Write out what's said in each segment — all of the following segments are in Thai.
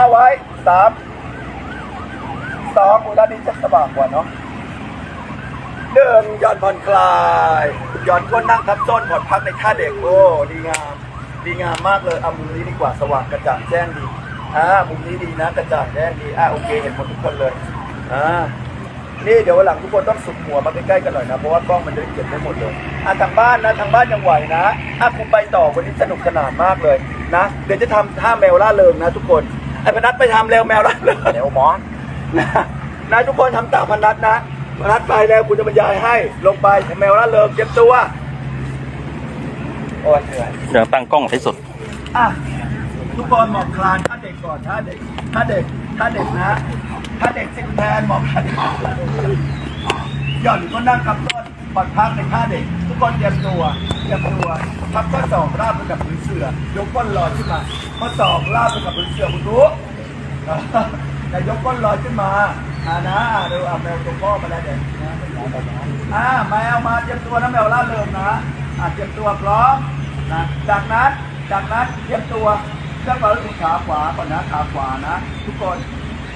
ห้าไว้สามสองอุด้านนี้จะสว่างกว่าเนาะหนึ่งย่อนผ่อนคลายย่อนก้นนั่งทับส้นผ่อนพักในท่าเด็กโอ้ดีงามดีงามมากเลยเอามุมนี้ดีกว่าสว่างกระจ่างแจ้งดีอ่ามุมนี้ดีนะกระจ่างแจ้งดีอ่าโอเคเห็นหมดทุกคนเลยอ่านี่เดี๋ยววันหลังทุกคนต้องสุดหัวมาใกล้ๆกันหน่อยนะเพราะว่ากล้องมันจะเก็บได้หมดเลยอะทางบ้านนะทางบ้านยังไหวนะอะคุณไปต่อวันนี้สนุกสนานมากเลยนะ เดี๋ยวจะทำท่าแมวล่าเริงนะทุกคน ไอ้พนัทไปทำเร็วแมวล่าเริงเร็วหมอนนะนะทุกคนทำตามพนัทนะพนัทไปแล้วคุณจะบรรยายให้ ลงไปแมวล่าเริงเก็บตัวโอ้ยเหนื่อยเดี๋ยวตั้งกล้องให้สุดอะทุกคนหมอบคลานถ้าเด็กก่อนถ้าเด็กถ้าเด็กถ้าเด็กนะถ้าเด็กสิบแทนหมอบคลานหย่อนก็นั่งกับต้น ปอดพักในท่าเด็ก ทุกคนเตรียมตัวเตรียมตัวพับข้อศอกราบไปกับพื้นเสือยกก้นลอยขึ้นมาข้อศอกราบไปกับพื้นเสือคุณรู้แต่ยกก้นลอยขึ้นมาอ่านะอ่าดูอะแมวตัวพ่อมาแล้วเด็กนะอ่าแมวมาเตรียมตัวนะแมวล่าเริงนะอ่าเตรียมตัวพร้อมนะจากนั้นจากนั้นเตรียมตัวเครื่องบอลขาขวาก่อนนะขาขวานะ ทุกคน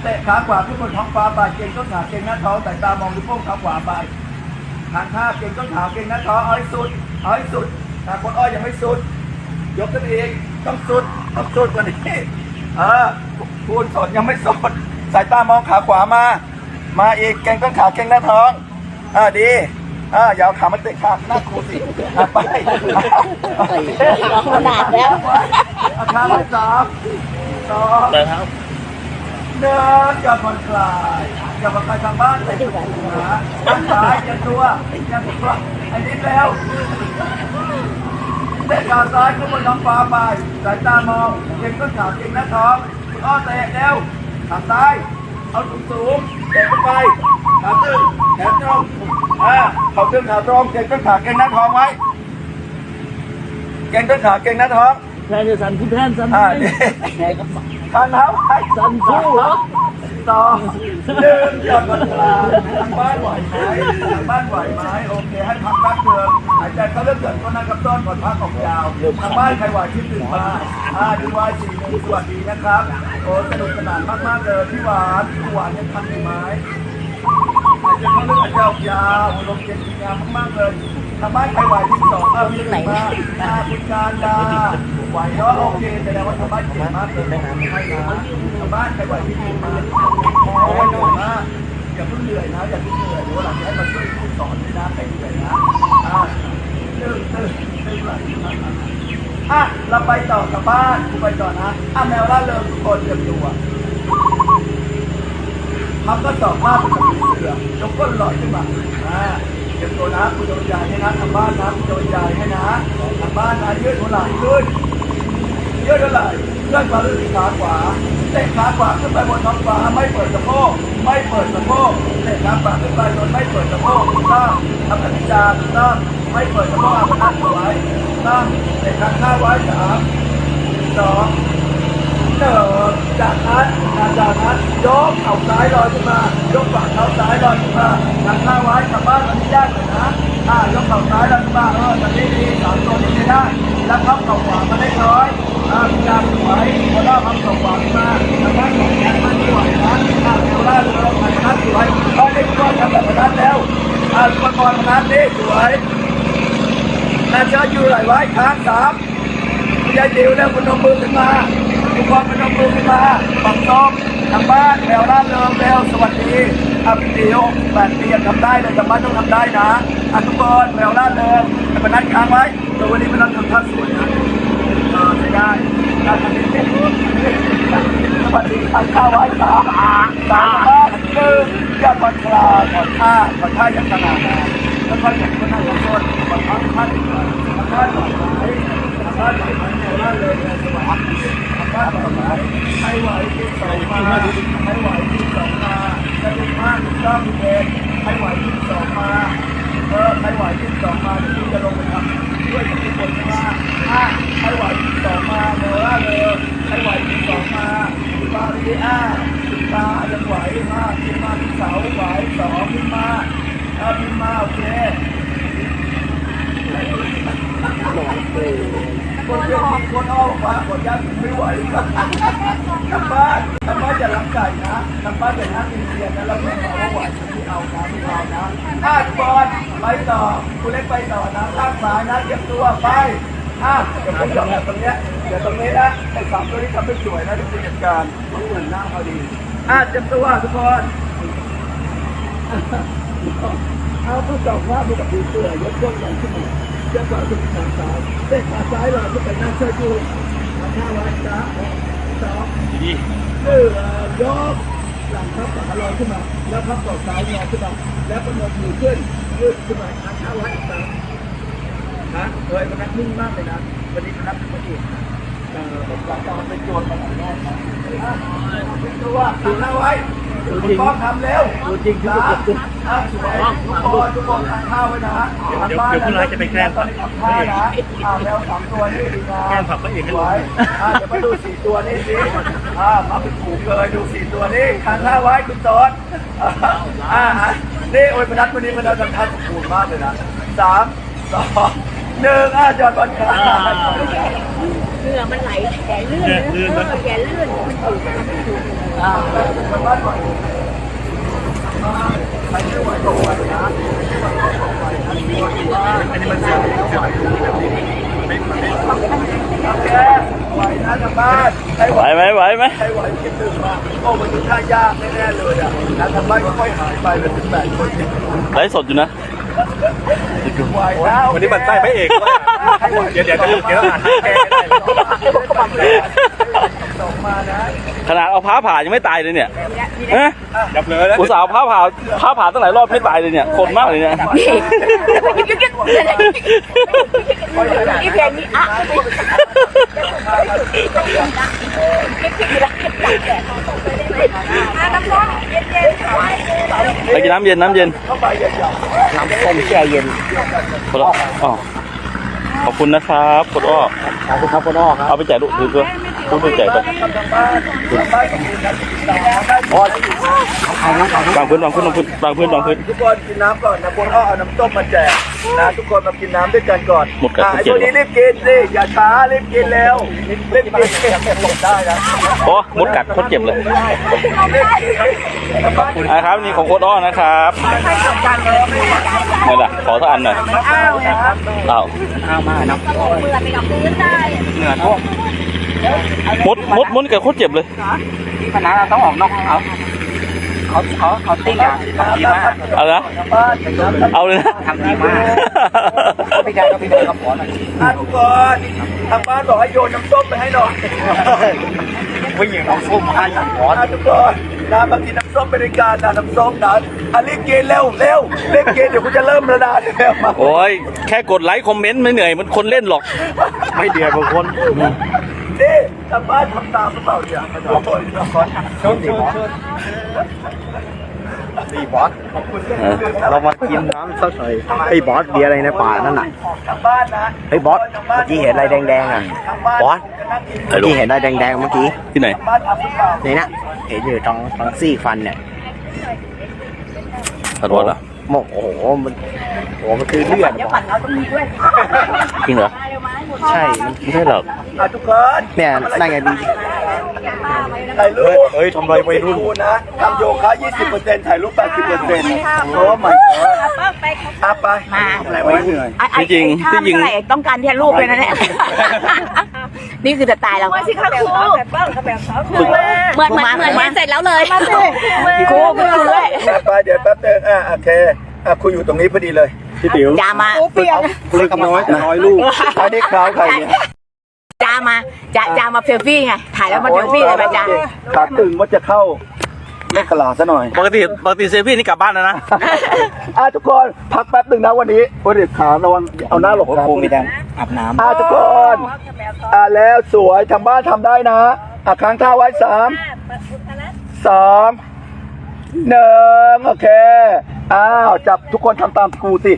เตะขาขวาขึ้นบนท้องฟ้าไปเก่งต้นขาเก่งหน้าท้องสายตามองดูโป้งขาขวาไป ทางท่าเก่งต้นขาเก่งหน้าท้องเอาให้สุดเอาให้สุดถ้าคนอ้อยยังไม่สุด ยกขึ้นอีกต้องสุดต้องสุดกว่านี้เออพูดสดยังไม่สดสายตามองขาขวามา มาอีกเก่งต้นขาเก่งหน้าท้องอ่าดีอ่าอย่าเอาขามาเตะขาหน้าครูสิอะไปร้องขนาดแล้วอาคารที่สามสองได้ครับเดิ นอย่าผ่อนคลายอย่าผ่อนคลายทางบ้านไปที่ไหนนะด้านซ้ายอย่าตัวอย่าตัวไอ้นิดแล้วเตะขาซ้ายขึ้นบนท้องฟ้าไปสายตามองเก่งต้นขาเก่งหน้าท้องอ้อเตะเร็วขาซ้ายเอาสูงสูงเตะขึ้นไปขาตึงแขนตรงอ่าเขาตึงขาตรงเก่งต้นขาเก่งหน้าท้องไว้เก่งต้นขาเก่งหน้าท้องแทนจะสันคุณแทนสันอ่าดีทาน เท้าไปสันสู้เหรอสองหนึ่งหย่อนบนกลาทางบ้านไหวไหมทางบ้านไหวไหมโอเค ให้พักแป๊บเดียวหายใจเขาเลือกเกิดก็นั่งกับต้นก่อนพักออกยาวทางบ้านใครไหวที่ตื่นมาอ่าดูวายสี่หนึ่งสวัสดีนะครับโอ้สนุกสนานมากๆเลยพี่หวานพี่หวานยังทำอยู่ไหมอาจจะเขาเลือกอาจจะออกยาวลมเย็นดีงามมากๆเลย ทางบ้านใครไหวที่สองเอาที่ไหนมาอ่าคุณการดาไหวเนาะโอเคแสดงว่าทางบ้านเก่งมากเลยนะให้นะทางบ้านใครไหวที่ตื่นมาโอ้ยเหนื่อยมากอย่าเพิ่งเหนื่อยนะอย่าเพิ่งเหนื่อยเดี๋ยววันหลังจะให้มาช่วยพูดสอนด้วยนะใครเหนื่อยนะอ่าหนึ่งหนึ่งหนึ่งหลังอะเราไปต่อกับบ้านกูไปต่อนะอะแมวล่าเริงทุกคนเตรียมตัวทำก็สอบภาพเป็นกับเสือยกก้นหลอยขึ้นมาอ่า เก็บตัวนะคุณโดนใหญ่ให้นะทางบ้านนะคุณโดนใหญ่ให้นะทางบ้านนะยืดหัวไหล่ขึ้นยืดหัวไหล่เลื่อนมาเลื่อนขาขวาเตะขาขวาขึ้นไปบนท้องฟ้าไม่เปิดสะโพกไม่เปิดสะโพกเตะขาขวาขึ้นไปโดยไม่เปิดสะโพกถูกต้งทำกติกาถูกต้องไม่เปิดสะโพกเอาไปนั่งไว้ถูกต้งเตะขาข้าไว้สามสอง เดินจากนั้นจากนั้นยกเข่าซ้ายลอยขึ้นมายกฝ่าเท้าซ้ายลอยขึ้นมาทางข้าไว้กลับบ้านมันยากหน่อยนะอ่ายกเข่าซ้ายลอยขึ้นมาเออตอนนี้ดีสามตัวนี้ไม่ได้ แล้วพับเข่าขวามาได้น้อยอ่ามีการไหวพอได้พับเข่าขวาขึ้นมาทางบ้านของแขนมันไม่ไหวนะอ่าแถวล่าเราผ่านนัดสวยตอนนี้ก็ทำแบบนั้นแล้วอ่าอุปกรณ์นั้นนี่สวยนาชาอยู่ไหลไว้ค้างสามยายดิวแล้วคุณนมมือขึ้นมา ทุกคนคุณนมมือขึ้นมาปักซ้อมทางบ้านแมวร่านเริงแล้วสวัสดีอะพี่ดิวแปดปียังทำได้เลยทางบ้านต้องทำได้นะอะทุกคนแมวร่านเริงแต่เป็นนัดค้างไว้แต่วันนี้ไม่ต้องทำท่าสวยนะเออไม่ได้การทำนี้สวัสดีทานข้าวไว้สามสามบ้านหนึ่งอย่าผ่อนคลายผ่อนท่าผ่อนท่าอย่างสง่างามแล้วก็อย่างก็นั่งต้นผ่อนท่าท่าดีกว่าทางบ้านผ่อนไหวบ้านไหวไหมเนี่ยบ้านเลยเนี่ยสวัสดี บ้านไหวไหมใครไหวที่สองมาใครไหวที่สองมาจะดีมากถูกต้องเด็กใครไหวที่สองมาเออใครไหวที่สองมาเดี๋ยวพี่จะลงไปทำด้วยทุกคนมาอะใครไหวที่สองมาเดี๋ยวว่าเลยใครไหวที่สองมาบาลีอะตายังไหวมาขึ้นมาที่เสาไหวสองขึ้นมาอะขึ้นมาโอเค คนเดียวคนเอามาคนยันไม่ไหวทางบ้านทางบ้านอย่าลักไก่นะทางบ้านอย่านั่งอินเดียนะแล้วไม่เอาไหวไม่เอานะไม่เอานะอะทุกคนไปต่อคุณเล็กไปต่อนะข้างซ้ายนะเตรียมตัวไปอะเดี๋ยวผมหยอกแบบตรงเนี้ยเดี๋ยวตรงนี้นะไอ้สามตัวนี้ทำไม่สวยนะที่ผู้จัดการต้องเหมือนหน้าเขาดีอะเตรียมตัวทุกคนเอาข้อศอกว่าดูกับดูเสือยกยกใหญ่ขึ้นมา จ้าก่อนขึ้นขาซ้ายเส้นขาซ้ายเราขึ้นไปนั่งเชิดอยู่ขาข้าไว้จ้าสองหนึ่งยกหลังพับขาลอยขึ้นมา แล้วพับศอซ้ายงอขึ้นมาแล้วก็นมมือขึ้นยืดขึ้นมาขาข้าไว้สามนะเฮ้ยมันนักนิ่งมากเลยนะวันนี้มันนักเป็นอีกเออผมหลังจากมันเป็นโจทย์มาหลายรอบนะเป็นตัวถึงแล้วไว้ คุณป้องทำเร็วจริงที่สุดอะสวยทุกคนทุกคนทานข้าวไว้นะเดี๋ยวเดี๋ยวคุณร้ายจะไปแกล้งตอนนี้ทำข้าวนะอ่าแล้วสามตัวนี่ดีนะแกล้งผักพระเอกให้สดูวยอ่าเดี๋ยวมาดูสี่ตัวนี่สิอ่ามาเป็นผูกเลยดูสี่ตัวนี่ทานข้าวไว้คุณตอนอ่าอ่านี่โอ้ยมนัดวันนี้มนัดทำท่าสมบูรณ์มากเลยนะสามสอง หนึ่งอะจอดบอลขาเหงื่อมันไหลแขนลื่นเนี่ยลื่นมันแขนลื่นอ่าไปบ้านก่อนใครไม่ไหวก็ไหวนะอันนี้มันเสียบเสียบแบบนี้ไม่ไม่โอเคไหวนะทางบ้านใครไหไหววไหมไหวไหมใครไหวคิดถึงมาโอ้มันดูท่ายากแน่ๆเลยอะนะทางบ้านก็ค่อยหายไปเป็นสิบแปดคนไลฟ์สดอยู่นะไห วนะวันนี้มันใต้พระเอกว่าเดี๋ยวเดี๋ยวเดี๋ยวเดี๋ยวอ่านให้แกได้เลยส่งมานะขนาดเอาพ้าผ่ายังไม่ตายเลยเนี่ยเอ๊ะจับเลยแล้วอุตส่าห์เอาพ้าผ่าพ้าผ่าตั้งหลายรอบไม่ตายเลยเนี่ย คนมากเลยเนี่ยนี่เพลงนี้อะ ไปกินน้ำเย็นน้ำเย็นเข้าไปอย่าหยาบน้ำส้มแช่เย็นคนละอ๋อ ขอบคุณนะครับคุณอ้อขอบคุณครับคุณอ้อครับเอาไปแจกลูกถือตัวลูกไปแจกไปทางบ้านทางบ้านของคุณนะต่อได้พอเอาน้ำเอาน้วางพื้นวางพื้นวางพื้นวางพื้นวางพื้นทุกคนกินน้ำก่อนนะคุณอ้อเอาน้ำต้มมาแจกนะทุกคนมากินน้ำด้วยกันก่อนหมดกันอะไอ้เจ็พดวกนี้รีบกินสิอย่าช้ารีบกินเร็วรีบกินหมดได้นะโอ้มดกัดโคตรเจ็บเลยนะครับนี่ของโคตรอ้อนะครับนี่แหละขอสักอันหน่อยอ้าวนะครับอ้าวำเอามาน้ำมดมดมดกัดโคตรเจ็บเลยขนาดเราต้องออกนอกเขา เขาเขาเขาติ้งอะทำดีมากเอาละบ้านอย่างนั้นเอาเลยนะทำดีมากพี่ชายก็พี่ชายก็ขอหน่อยอะทุกคนทางบ้านบอกให้โยนน้ำส้มไปให้หน่อยผู้หญิงเอาส้มมาอย่างขออะทุกคนนะมากินน้ำส้มบริการนะน้ำส้มนะอะรีบกินเร็วเร็วรีบกินเดี๋ยวคุณจะเริ่มระดาเร็วมาโอ้ยแค่กดไลค์คอมเมนต์ไม่เหนื่อยเหมันคนเล่นหรอก ไม่เดือดบางคน นี่ทางบ้านทำตามหรือเปล่าเนี่ยมาดูคนทุกคนชนดีบอสดีบอสขอบคุณเออเรามากินน้ำสักหน่อยไอ้บอสเบียร์อะไรในป่านั่นน่ะทางบ้านนะเฮ้ยบอสเมื่อกี้เห็นอะไรแดงๆอะทางบ้านบอสจะนั่งกินไอ้เมื่อลูกกี้เห็นอะไรแดงๆเมื่อกี้ที่ไหนทางบ้านทำหรือเปล่านี่นะเห็นอยู่ตรงตรงซี่ฟันเนี่ยขอโทษเหรอโอ้โหมันโอ้โหมันคือเลือดจริงเหรอ ใช่มันไม่ใช่หรอก อะทุกคนเนี่ยนั่นไงดี ถ่ายรูปเฮ้ยทำไรวัยรุ่นดูนะทำโยคะ20%ถ่ายรูป80%โอ้ my god อะไปมาอะไรวะเหนื่อย ไอ้ไอ้ที่จริงไอ้ท่าที่จริงเท่าไหร่ต้องการแค่รูปเลยนะเนี่ย นี่คือจะตายแล้วสิคะครูเหมือนเหมือนเหมือนเหมือนเสร็จแล้วเลยครูครูด้วยอะไปเดี๋ยวแป๊บนึงอะโอเคอะคุยอยู่ตรงนี้พอดีเลย พี่ติ๋วจามาเล็กน้อยน้อยลูกอันนี้คราวใครเนี่ยจามาจาจามาเซลฟี่ไงถ่ายแล้วมาเซลฟี่เลยมาจาขาตึงว่าจะเข้าเลขกะลาซะหน่อย ปกติปกติเซฟี่นี่กลับบ้านแล้วนะอะทุกคนพักแป๊บหนึ่งนะวันนี้วันนี้ขาระวังเอาหน้าหลบครับอาบน้อะทุกคนอะแล้วสวยทางบ้านทำได้นะอะค้างท่าไว้สามสองหนึ่งโอเค อ้าวจับทุกคนทำตามกูสิ